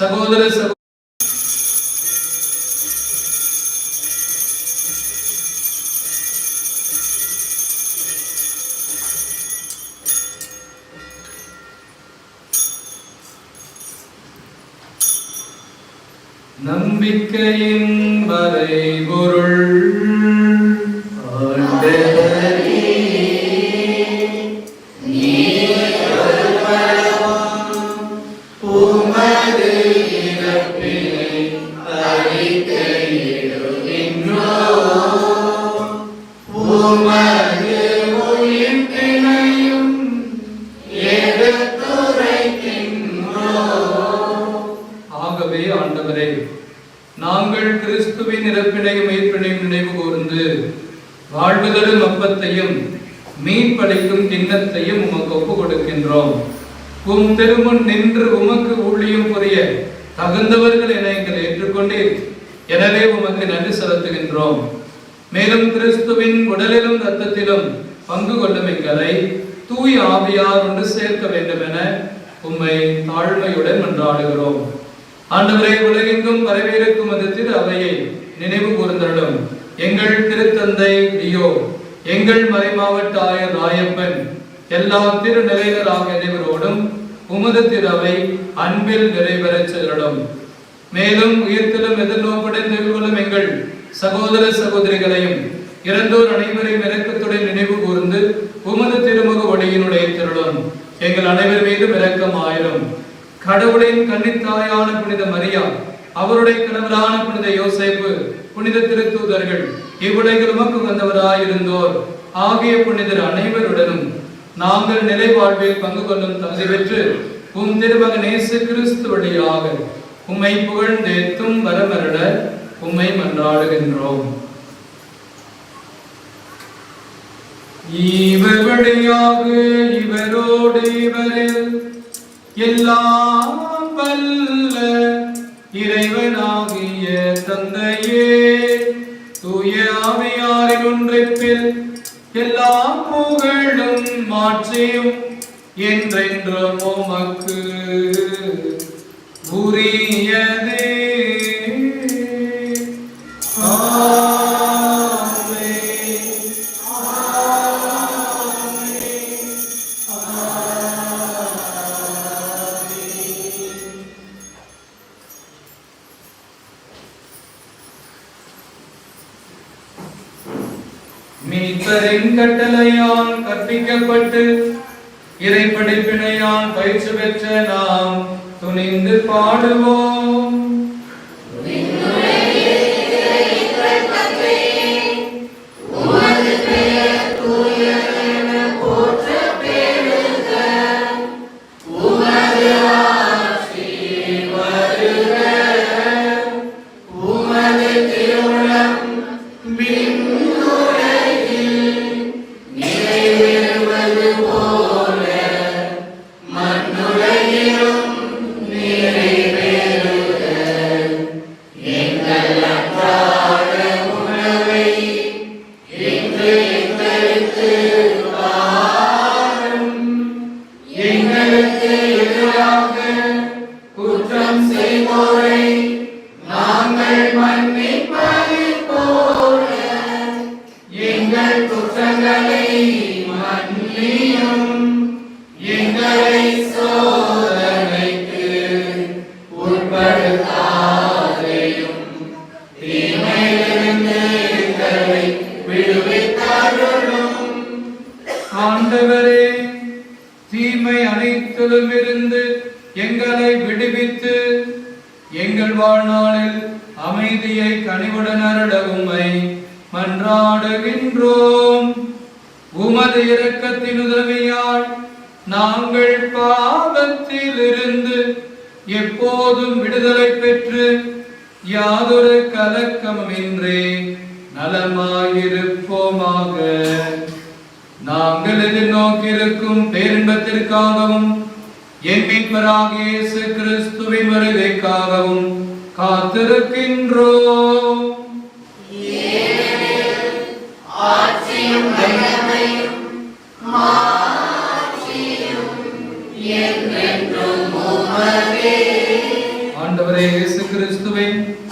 சகோதர சகோ நம்பிக்கையின் வரை பொருள் நாங்கள் கிறிஸ்துவின் இறப்பினையும் மீட்பினையும் நினைவு கூர்ந்து வாழ்வுதலும் அப்பத்தையும் மீட்பளிக்கும் கிண்ணத்தையும் உமக்கு ஒப்புக் கொடுக்கின்றோம் உம் திருமுன் நின்று உமக்கு ஊழியம் புரிய தகுந்தவர்கள் என எங்களை ஏற்றுக்கொண்டீர். எனவே உமக்கு நன்றி செலுத்துகின்றோம். மேலும் கிறிஸ்துவின் உடலிலும் இரத்தத்திலும் பங்கு கொள்ளும் எங்களை தூய் ஆவியார் ஒன்று சேர்க்க வேண்டும் என உம்மை தாழ்மையுடன் மன்றாடுகிறோம். ஆண்டவரே உலகெங்கும் பரவியிருக்கும் அது திரு அவையை நினைவு கூர்ந்தருளும். எங்கள் திருத்தந்தை லியோ எங்கள் மறைமாவட்ட ஆயர் ராயப்பன் எல்லா திருநிலையினர் ஆகிய அனைவரோடும் உமது திருவை அன்பில் நிறைவேறச் செல்லடும் மேலும் உயிர்த்திலும் எதிர்நோக்குடன் நிகழ்வுகளும் எங்கள் சகோதர சகோதரிகளையும் இறந்தோர் அனைவரையும் இறக்கத்துடன் நினைவு கூர்ந்து உமது திருமுக ஒளியினுடைய திருளும். எங்கள் அனைவர் மீதும் இரக்கம் கடவுளின் கன்னித்தாயான புனித மரியா அவருடைய கணவரான புனித யோசேப்பு புனித திருத்தூதர்கள் இவ்வுலகில் உமக்கு வந்தவராயிருந்தோர் ஆகிய புனிதர் அனைவருடனும் நாங்கள் நிலை வாழ்வில் பங்கு கொள்ளும் தகுதி பெற்று உம் திருமகன் இயேசு கிறிஸ்து வழியாக உம்மை புகழ்ந்தேத்தும் வரமருட உம்மை மன்றாடுகின்றோம். இவர் வழியாக இவரோடு இவரில் எல்லாம் வல்ல இறைவனாகிய தந்தையே தூய ஆவியாரின் ஒன்றிப்பில் எல்லா புகழும் மாற்றியும் என்றென்றும் உமக்கு உரியதே. கட்டு இறை படிப்பினையால் பயிற்சி பெற்ற நாம் துணிந்து பாடுவோம். அமைதியை கனிவுடன் அருள மன்றாடுகின்றோம். உமது இரக்கத்தின் உதவியால் நாங்கள் பாவத்தில் இருந்து எப்போதும் விடுதலை பெற்று யாதொரு கலக்கமின்றி நலமாயிருப்போமாக. நாங்கள் எதிர்நோக்கியிருக்கும் பேரின்பத்திற்காகவும் என் மீட்பராகிய இயேசு கிறிஸ்துவின் வருகைக்காகவும் காத்திருக்கின்றோம். ஆண்டவரே இயேசு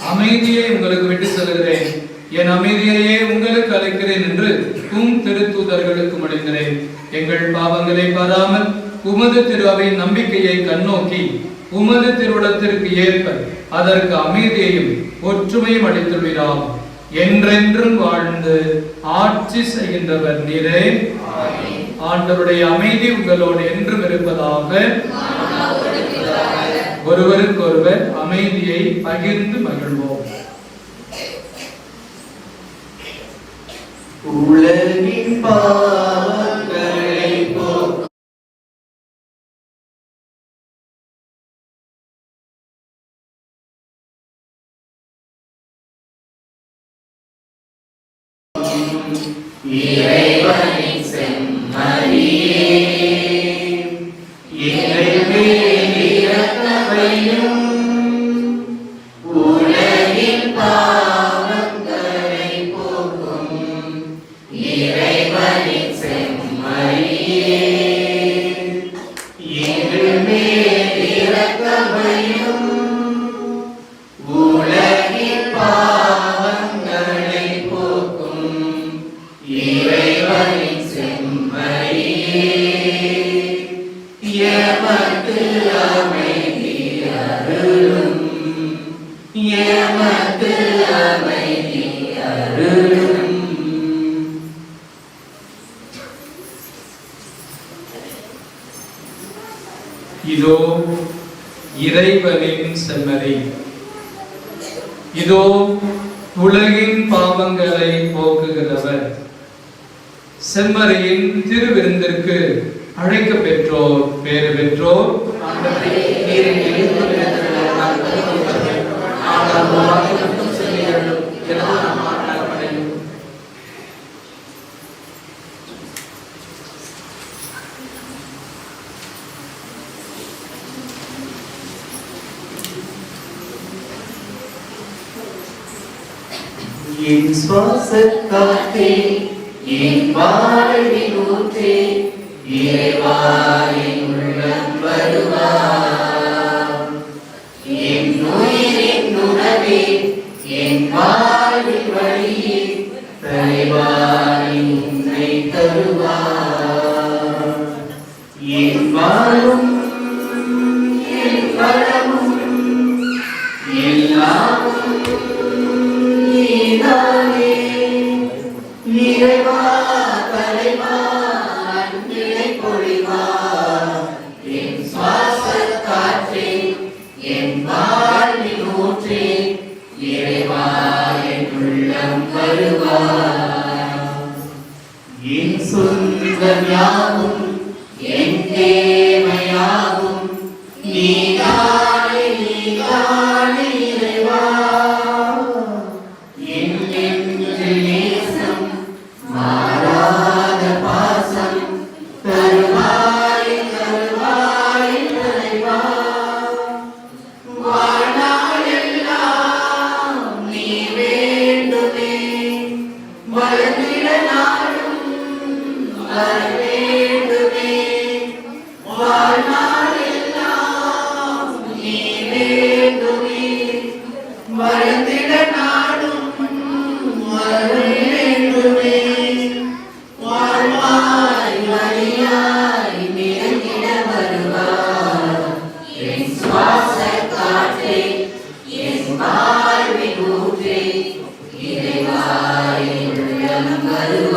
அமைதியை உங்களுக்கு விட்டு செல்கிறேன் என் அமைதியையே உங்களுக்கு அளிக்கிறேன் என்று உம் திருத்தூதர்களுக்கு முடிகிறேன் எங்கள் பாவங்களை பாராமல் உமது திரு நம்பிக்கையை கண்ணோக்கி உமது திருவிடத்திற்கு ஏற்ப அதற்கு அமைதியையும் ஒற்றுமையும் அளித்துள்ளார். என்றென்றும் வாழ்ந்து ஆட்சி செய்கின்றவர் நீரே. ஆண்டவருடைய அமைதி உங்களோடு என்றும் இருப்பதாக. ஒருவருக்கொருவர் அமைதியை பகிர்ந்து மகிழ்வோம். உலகின் இறைவனின் செம்மறி இதோ உலகின் பாவங்களை போக்குகிறவர். செம்மறையின் திருவிருந்திற்கு அழைக்க பெற்றோர் பேறு பெற்றோர். ஆனால் விசுவாசக்காற்றே என் வாழ்வின் ஊற்றே இறைவாயின் உள்ளம் வருவார். என் உயிரின் உணவே என் வாழ்வின் வழியே தலைவாயின் உன்னை தருவார். என் வாழும் Ya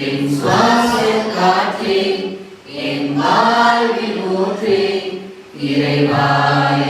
என் சுவாச காற்றே என் வாழ்வில் ஊற்றே இறைவாய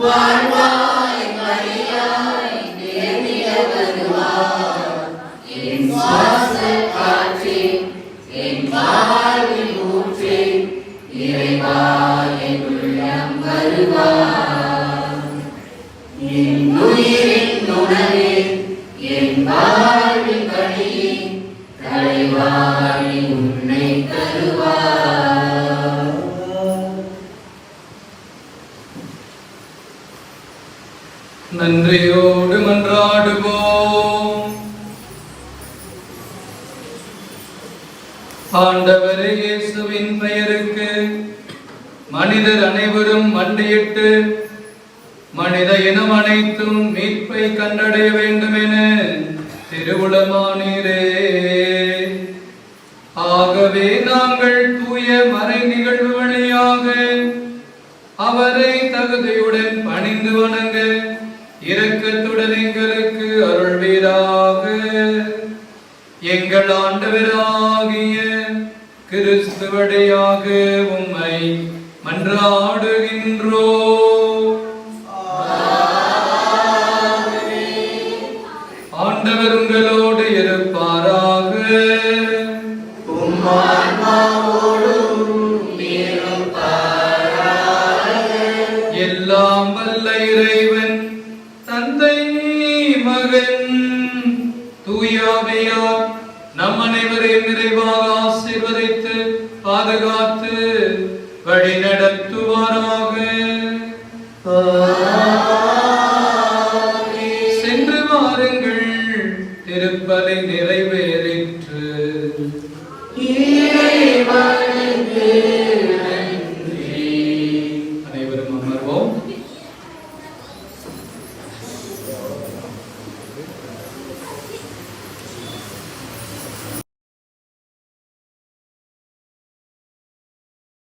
one. நன்றியோடு மன்றாடுவோம். ஆண்டவரே இயேசுவின் பெயருக்கு மனிதர் அனைவரும் மண்டியிட்டு மனித இனம் அனைத்தும் மீட்பை கண்டடைய வேண்டும் என திருவுளமானீரே. ஆகவே நாம் எங்கள் ஆண்டவராகிய கிறிஸ்துவடையாக உம்மை மன்றாடுகின்றோ. ஆண்டவர் உங்களோடு Allah.